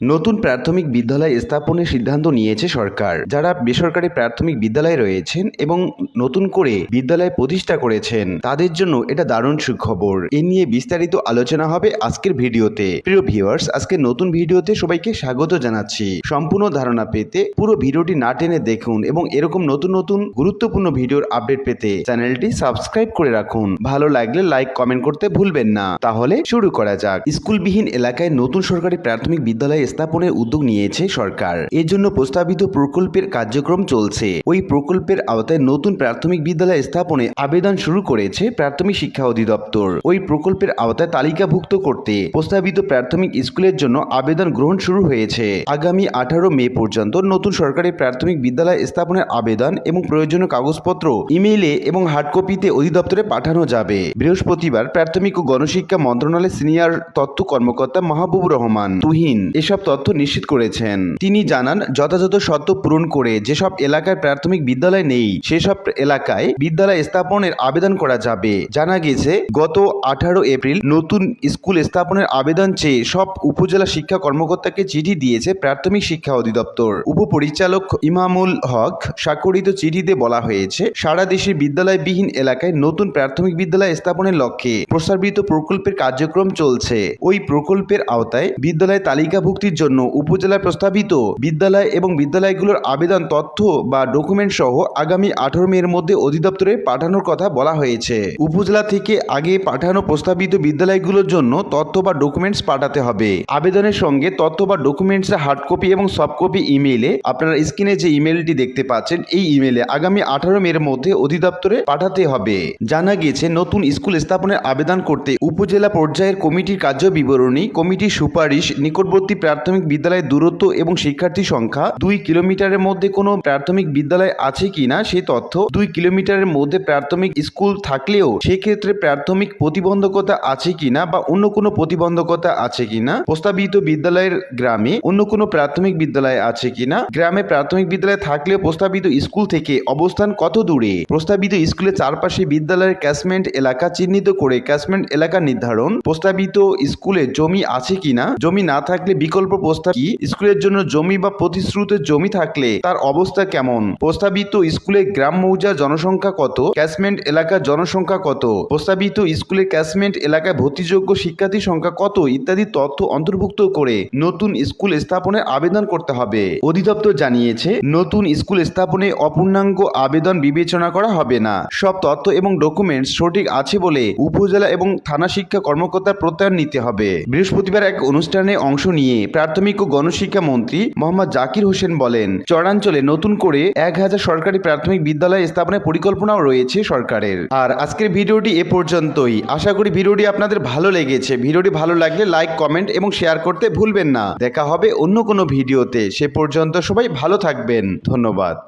নতুন প্রাথমিক বিদ্যালয় স্থাপনের সিদ্ধান্ত নিয়েছে সরকার, যারা বেসরকারি প্রাথমিক বিদ্যালয়ে রয়েছেন এবং নতুন করে বিদ্যালয় প্রতিষ্ঠা করেছেন, তাদের জন্য এটা দারুণ সুখবর। এ নিয়ে বিস্তারিত আলোচনা হবে আজকের ভিডিওতে। প্রিয় ভিউয়ার্স, আজকে নতুন ভিডিওতে সবাইকে স্বাগত জানাচ্ছি। সম্পূর্ণ ধারণা পেতে পুরো ভিডিওটি না টেনে দেখুন এবং এরকম নতুন নতুন গুরুত্বপূর্ণ ভিডিওর আপডেট পেতে চ্যানেলটি সাবস্ক্রাইব করে রাখুন। ভালো লাগলে লাইক, কমেন্ট করতে ভুলবেন না। তাহলে শুরু করা যাক। স্কুলবিহীন এলাকায় নতুন সরকারি প্রাথমিক বিদ্যালয় স্থাপনের উদ্যোগ নিয়েছে সরকার। এর জন্য প্রস্তাবিত প্রকল্পের কার্যক্রম চলছে। ওই প্রকল্পের আওতায় নতুন প্রাথমিক বিদ্যালয় স্থাপনে আবেদন শুরু করেছে প্রাথমিক শিক্ষা অধিদপ্তর। ওই প্রকল্পের আওতায় তালিকাভুক্ত করতে প্রস্তাবিত প্রাথমিক স্কুলের জন্য আবেদন গ্রহণ শুরু হয়েছে। আগামী আঠারো মে পর্যন্ত নতুন সরকারি প্রাথমিক বিদ্যালয় স্থাপনের আবেদন এবং প্রয়োজনীয় কাগজপত্র, ইমেইলে এবং হার্ড কপিতে অধিদপ্তরে পাঠানো যাবে। বৃহস্পতিবার প্রাথমিক ও গণশিক্ষা মন্ত্রণালয়ের সিনিয়র তথ্য কর্মকর্তা মাহবুব রহমান তুহিন। এসব তথ্য নিশ্চিত করেছেন। তিনি জানান, যথাযথ শর্ত পূরণ করে যেসব এলাকায় প্রাথমিক বিদ্যালয় নেই, সেসব এলাকায় বিদ্যালয় স্থাপনের আবেদন করা যাবে। জানা গেছে, গত আঠারো এপ্রিল নতুন স্কুল স্থাপনের আবেদন চেয়ে সব উপজেলা শিক্ষা কর্মকর্তাকে চিঠি দিয়েছে প্রাথমিক শিক্ষা অধিদপ্তর। উপপরিচালক ইমামুল হক স্বাক্ষরিত চিঠিতে বলা হয়েছে, সারা দেশের বিদ্যালয়বিহীন এলাকায় নতুন প্রাথমিক বিদ্যালয় স্থাপনের লক্ষ্যে প্রস্তাবিত প্রকল্পের কার্যক্রম চলছে। ওই প্রকল্পের আওতায় বিদ্যালয় তালিকাভুক্তির জন্য উপজেলায় প্রস্তাবিত বিদ্যালয় এবং বিদ্যালয়গুলোর আবেদন তথ্য বা ডকুমেন্ট সহ আগামী আঠারো মের মধ্যে অধিদপ্তরে পাঠানোর কথা বলা হয়েছে। উপজেলা থেকে আগে পাঠানো প্রস্তাবিত বিদ্যালয়গুলোর জন্য তথ্য বা ডকুমেন্টস পাঠাতে হবে। আবেদনের সঙ্গে তথ্য বা ডকুমেন্টস হার্ড কপি এবং সফট কপি ইমেইলে আপনারা স্ক্রিনে যে ইমেলটি দেখতে পাচ্ছেন, এই ইমেলে আগামী আঠারো মের মধ্যে অধিদপ্তরে পাঠাতে হবে। জানা গেছে নতুন স্কুল স্থাপনের আবেদন করতে উপজেলা পর্যায়ের কমিটির কার্য বিবরণী কমিটির সুপারিশ নিকটবর্তী প্রাথমিক বিদ্যালয়ের দূরত্ব এবং শিক্ষার্থী সংখ্যা দুই কিলোমিটারের মধ্যে কোনো প্রাথমিক বিদ্যালয় আছে কিনা সেই তথ্য দুই কিলোমিটারের মধ্যে প্রাথমিক স্কুল থাকলেও সেক্ষেত্রে প্রাথমিক প্রতিবন্ধকতা আছে কিনা বা অন্য কোনো প্রতিবন্ধকতা আছে কিনা? প্রস্তাবিত বিদ্যালয়ের গ্রামে অন্য কোনো প্রাথমিক বিদ্যালয় আছে কিনা? গ্রামে প্রাথমিক বিদ্যালয় থাকলেও প্রস্তাবিত স্কুল থেকে অবস্থান কত দূরে? প্রস্তাবিত স্কুলের চারপাশে বিদ্যালয়ের ক্যাশমেন্ট এলাকা চিহ্নিত করে ক্যাশমেন্ট এলাকা নির্ধারণ। প্রস্তাবিত স্কুলে জমি আছে কিনা? জমি না থাকলে বিকল্প প্রস্তাব কি? স্কুলের জন্য জমি বা প্রতিশ্রুতের জমি থাকলে তার অবস্থা কেমন? প্রস্তাবিত স্কুলে গ্রাম মৌজা জনসংখ্যা কত? ক্যাশমেন্ট এলাকার জনসংখ্যা কত? প্রস্তাবিত স্কুলের ক্যাশমেন্ট এলাকায় ভর্তিযোগ্য শিক্ষার্থী সংখ্যা কত? ইত্যাদি তথ্য অন্তর্ভুক্ত করে নতুন স্কুল স্থাপনের আবেদন করতে হবে। অধিদপ্তর জানিয়েছে, নতুন স্কুল স্থাপনে অপূর্ণাঙ্গ আবেদন বিবেচনা করা হবে না। সব তথ্য এবং ডকুমেন্টস সঠিক আছে বলে উপজেলা এবং থানা শিক্ষা কর্মকর্তার প্রত্যয়ন নিতে হবে। বৃহস্পতিবার এক অনুষ্ঠানে অংশ নিয়ে প্রাথমিক ও গণশিক্ষা মন্ত্রী মোহাম্মদ জাকির হোসেন বলেন, চরাঞ্চলে নতুন করে এক হাজার সরকারি প্রাথমিক বিদ্যালয় স্থাপনের পরিকল্পনাও রয়েছে সরকারের। আর আজকের ভিডিওটি এ পর্যন্তই। আশা করি ভিডিওটি আপনাদের ভালো লেগেছে। ভিডিওটি ভালো লাগলে লাইক, কমেন্ট এবং শেয়ার করতে ভুলবেন না। দেখা হবে অন্য কোনো ভিডিওতে। সে পর্যন্ত সবাই ভালো থাকবেন। ধন্যবাদ।